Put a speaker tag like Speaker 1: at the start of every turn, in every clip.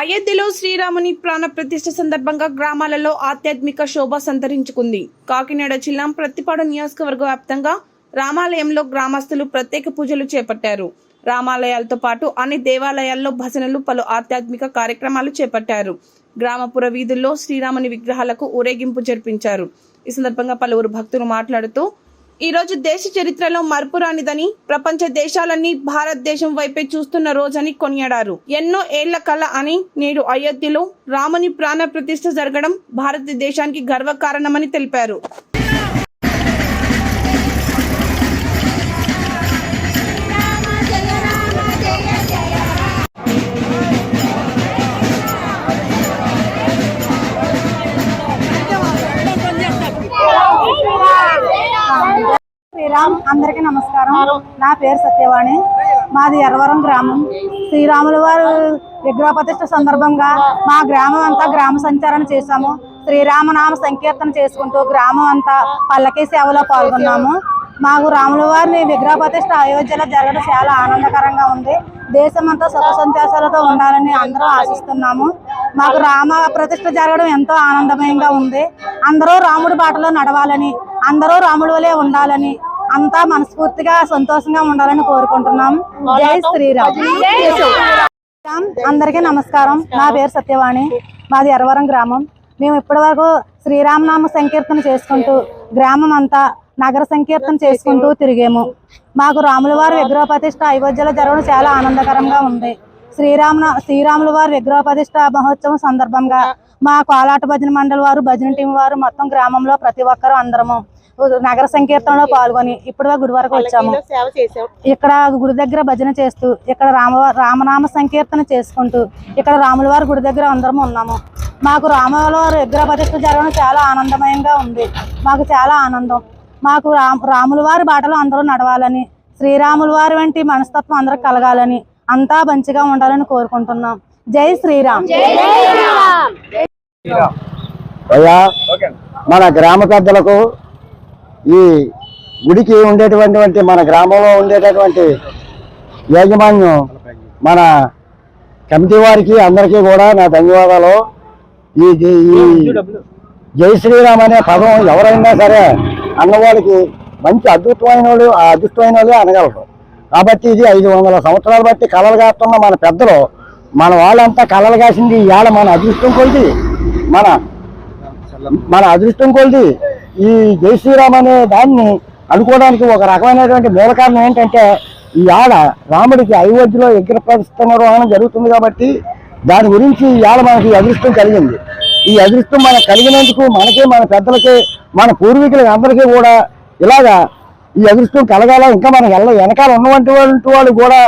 Speaker 1: అయోధ్యలో శ్రీరాముని ప్రాణ ప్రతిష్ఠ సందర్భంగా గ్రామాలలో ఆధ్యాత్మిక శోభ సంతరించుకుంది. కాకినాడ జిల్లా ప్రతిపాడు నియోజకవర్గ వ్యాప్తంగా రామాలయంలో గ్రామస్తులు ప్రత్యేక పూజలు చేపట్టారు. రామాలయాలతో పాటు అన్ని దేవాలయాల్లో భజనలు పలు ఆధ్యాత్మిక కార్యక్రమాలు చేపట్టారు. గ్రామపుర వీధుల్లో శ్రీరాముని విగ్రహాలకు ఊరేగింపు జరిపించారు. ఈ సందర్భంగా పలువురు భక్తులు మాట్లాడుతూ ఈ రోజు దేశ చరిత్రలో మరపురానిదని ప్రపంచ దేశాలన్నీ భారతదేశం వైపే చూస్తున్న రోజని కొనియాడారు. ఎన్నో ఏళ్ళ కళ అని నేడు అయోధ్యలో రాముని ప్రాణ ప్రతిష్ఠ జరగడం భారతదేశానికి గర్వకారణమని తెలిపారు.
Speaker 2: శ్రీరామ్ అందరికీ నమస్కారం. నా పేరు సత్యవాణి. మాది ఎర్రవరం గ్రామం. శ్రీరాముల వారు విగ్రహ ప్రతిష్ట సందర్భంగా మా గ్రామం అంతా గ్రామ సంచారణ చేశాము. శ్రీరామనామ సంకీర్తన చేసుకుంటూ గ్రామం అంతా పల్లకీ సేవలో పాల్గొన్నాము. మాకు రాముల వారిని విగ్రహ ప్రతిష్ట అయోధ్యలో జరగడం చాలా ఆనందకరంగా ఉంది. దేశమంతా సుఖ సంతోషాలతో ఉండాలని అందరూ ఆశిస్తున్నాము. మాకు రామ ప్రతిష్ఠ జరగడం ఎంతో ఆనందమయంగా ఉంది. అందరూ రాముడి బాటలో నడవాలని అందరూ రాముడి వలె ఉండాలని అంతా మనస్ఫూర్తిగా సంతోషంగా ఉండాలని కోరుకుంటున్నాం. జై శ్రీరామ్. శ్రీరామ్. అందరికీ నమస్కారం. నా పేరు సత్యవాణి. మాది ఎర్రవరం గ్రామం. మేము ఇప్పటి వరకు శ్రీరామనామ సంకీర్తన చేసుకుంటూ గ్రామం అంతా నగర సంకీర్తన చేసుకుంటూ తిరిగాము. మాకు రాముల వారి విగ్రహ ప్రతిష్ట అయోధ్యలో జరగడం చాలా ఆనందకరంగా ఉంది. శ్రీరామ శ్రీరాముల వారి విగ్రహ ప్రతిష్ట మహోత్సవం సందర్భంగా మా కోలాట భజన మండలి వారు భజన టీం వారు మొత్తం గ్రామంలో ప్రతి ఒక్కరూ అందరము నగర సంకీర్తనలో పాల్గొని ఇప్పుడు గుడి వరకు వచ్చాము. ఇక్కడ గుడి దగ్గర భజన చేస్తూ ఇక్కడ రామ రామనామ సంకీర్తన చేసుకుంటూ ఇక్కడ రాముల వారి గుడి దగ్గర అందరం ఉన్నాము. మాకు రాముల వారి విగ్రహ ప్రతిష్ఠ జరగడం చాలా ఆనందమయంగా ఉంది. మాకు చాలా ఆనందం. మాకు రామ్ రాముల వారి బాటలో అందరూ నడవాలని శ్రీరాముల వారి వంటి మనస్తత్వం అందరికి కలగాలని అంతా మంచిగా ఉండాలని కోరుకుంటున్నాం. జై శ్రీరామ్.
Speaker 3: అయ్యా మన గ్రామ పెద్దలకు ఈ గుడికి ఉండేటువంటి మన గ్రామంలో ఉండేటటువంటి యాజమాన్యం మన కమిటీ వారికి అందరికీ కూడా నా ధన్యవాదాలు. ఈ ఈ జై శ్రీరామ్ అనే పదం ఎవరైనా సరే అన్నవాళ్ళకి మంచి అద్భుతమైన వాళ్ళు ఆ అదృష్టమైన వాళ్ళు అనగలరు. కాబట్టి ఇది ఐదు వందల సంవత్సరాలు బట్టి కళలు కాస్తున్న మన పెద్దలు మన వాళ్ళంతా కళలు కాసింది ఇవాళ మన అదృష్టం కొలిది. మన మన అదృష్టం కొలిది. ఈ జై శ్రీరామ్ అనే దాన్ని అనుకోవడానికి ఒక రకమైనటువంటి మూల కారణం ఏంటంటే ఈ ఆడ రాముడికి అయోధ్యలో విగ్రహ ప్రతిష్ఠ నిర్వహణ జరుగుతుంది కాబట్టి దాని గురించి ఇవాళ మనకి అదృష్టం కలిగింది. ఈ అదృష్టం మనకు కలిగినందుకు మనకి మన పెద్దలకి మన పూర్వీకులకి అందరికీ కూడా ఇలాగా ఈ అదృష్టం కలగాల. ఇంకా మనం ఎల్ల వెనకాల ఉన్నటువంటి వాళ్ళు కూడా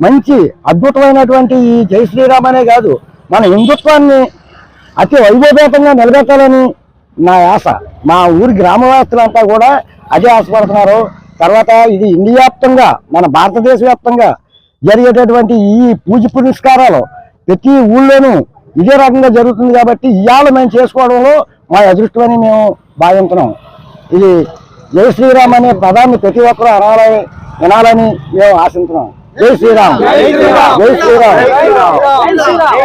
Speaker 3: మంచి అద్భుతమైనటువంటి ఈ జై శ్రీరామ్ అనే కాదు. మన హిందుత్వాన్ని అతి వైభవేతంగా నిలబెట్టాలని నా ఆశ. మా ఊరి గ్రామవాసులంతా కూడా అదే ఆశపడుతున్నారు. తర్వాత ఇది ఇండియా వ్యాప్తంగా మన భారతదేశ వ్యాప్తంగా జరిగేటటువంటి ఈ పూజ పురస్కారాలు ప్రతి ఊళ్ళోనూ ఇదే రకంగా జరుగుతుంది కాబట్టి ఇవాళ మేము చేసుకోవడంలో మా అదృష్టమని మేము భావించినాం. ఇది జై శ్రీరామ్ అనే పదాన్ని ప్రతి ఒక్కరూ అనాలని వినాలని మేము ఆశిస్తున్నాం జై శ్రీరామ్. జై శ్రీరామ్.